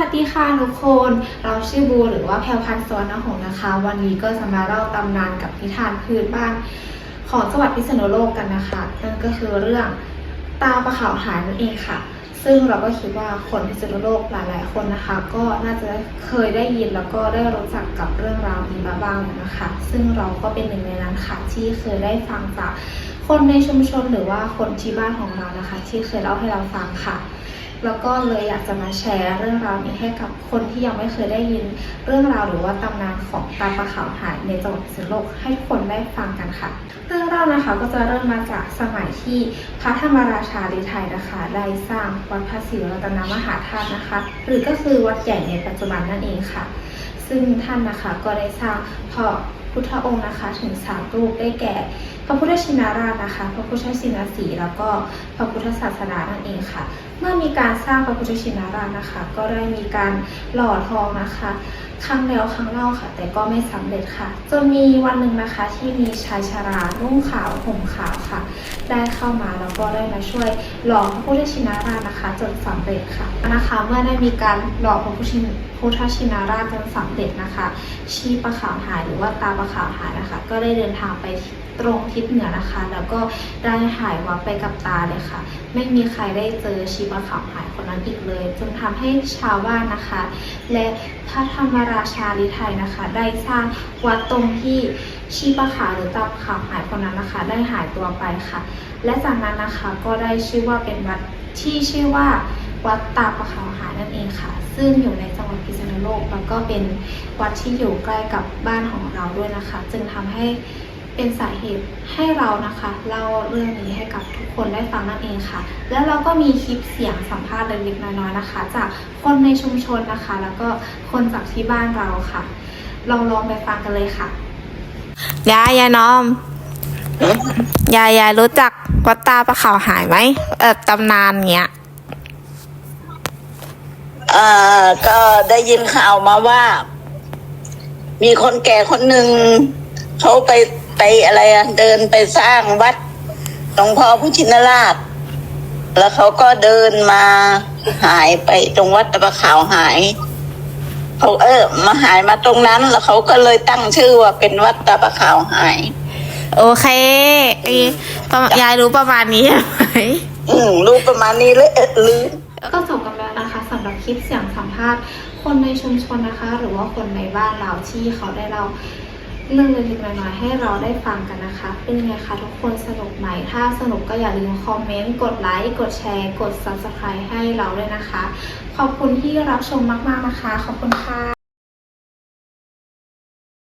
วัสดีค่ะทุกคน เราชื่อบูหรือว่าแพลพันธ์สวรรณหงนะคะ วันนี้ก็จะมาเล่าตำนานกับนิทานพื้นบ้านของจังหวัดพิษณุโลกกันนะคะนั่นก็คือเรื่องตาปลาขาวหายนั่นเองค่ะ ซึ่งเราก็คิดว่าคนพิษณุโลกหลาย ๆ คนนะคะ ก็น่าจะเคยได้ยินแล้วก็ได้รู้จักกับเรื่องราวนี้มาบ้างนะคะ ซึ่งเราก็เป็นหนึ่งในนั้นค่ะที่เคยได้ฟังจากคนในชุมชนหรือว่าคนที่บ้านของเรานะคะ ที่เคยเล่าให้เราฟังค่ะ แล้วก็เลยอยากจะมาแชร์เรื่องราวนี้ให้กับคนที่ยังไม่เคยได้ยินเรื่องราวหรือว่าตำนานของตาปลาขาวหายในจังหวัดพิษณุโลกให้ทุกคนได้ฟังกันค่ะ เรื่องราวนะคะก็จะเริ่มมาจากสมัยที่พระธรรมราชาลิไทยนะคะ ได้สร้างวัดพระศรีรัตนมหาธาตุนะคะ หรือก็คือวัดใหญ่ในปัจจุบันนั่นเองค่ะ ซึ่งท่านนะคะก็ได้สร้างพระพุทธองค์นะคะถึงสามรูปได้แก่ พระพุทธชินราชนะคะ พระพุทธชินสีแล้วก็พระพุทธศาสนานั่นเองค่ะ เมื่อมีการสร้างพระพุทธชินราชนะคะ ก็ได้มีการหล่อทองนะคะ ครั้งแล้วครั้งเล่าค่ะ แต่ก็ไม่สำเร็จค่ะจนมีวันหนึ่งนะคะที่มีชายชารานุ่งขาวห่มขาวค่ะ ได้เข้ามาแล้วก็ได้มาช่วยหล่อพระพุทธชินราชนะคะ จนสำเร็จค่ะนะคะเมื่อได้มีการหล่อพระพุทธชินพุทธชินราชจนสำเร็จนะคะ ชีประขาวหายหรือว่าตาประขาวหายนะคะ ก็ได้เดินทางไปตรงทิศเหนือนะคะ แล้วก็ได้หายวับไปกับตาเลยค่ะไม่มีใครได้เจอชีประขาวหายคนนั้นอีกเลยจนทำให้ชาวบ้านนะคะ และพระธรรมราชาลิไทยนะคะ ได้สร้างวัดตรงที่ชีประขาวหรือตาประขาวหายคนนั้นนะคะ ได้หายตัวไปค่ะ และจากนั้นนะคะก็ได้ชื่อว่าเป็นวัดที่ชื่อว่าวัดตาประขาวหายนั่นเองค่ะ ซึ่งอยู่ในจังหวัดพิษณุโลกแล้วก็เป็นวัดที่อยู่ใกล้กับบ้านของเราด้วยนะคะ จึงทำให้ เป็นสาเหตุให้เรานะคะเล่าเรื่องนี้ให้กับทุกคนได้ฟังนั่นเองค่ะ แล้วเราก็มีคลิปเสียงสัมภาษณ์เล็กๆน้อยๆนะคะ จากคนในชุมชนนะคะ แล้วก็คนจากที่บ้านเราค่ะ ลองลองไปฟังกันเลยค่ะยายยายน้อมยายยายรู้จักวัดตาประขาวหายไหมเออตำนานเงี้ยเอ่อก็ได้ยินข่าวมาว่า มีคนแก่คนหนึ่งเขาไป ไปอะไรอะเดินไปสร้างวัดหลวงพ่อพุทชินราช แล้วเขาก็เดินมาหายไปตรงวัดตะปะขาวหายเขาเออ มาหายมาตรงนั้นแล้วเขาก็เลยตั้งชื่อว่าเป็นวัดตะปะขาวหาย โอเคอีประมาณยายรู้ประมาณนี้ใช่ไหมอืมรู้ประมาณนี้เลยเออลืมก็จบกันแล้วนะคะสำหรับคลิปเสียงสัมภาษณ์ คนในชุมชนนะคะ หรือว่าคนในบ้านเราที่เขาได้เล่า เรื่องเล็กๆน้อยๆให้เราได้ฟังกันนะคะ เป็นไงคะทุกคนสนุกไหม ถ้าสนุกก็อย่าลืมคอมเมนต์ กดไลค์ กดแชร์ กด subscribe ให้เราด้วยนะคะ ขอบคุณที่รับชมมากๆนะคะ ขอบคุณค่ะ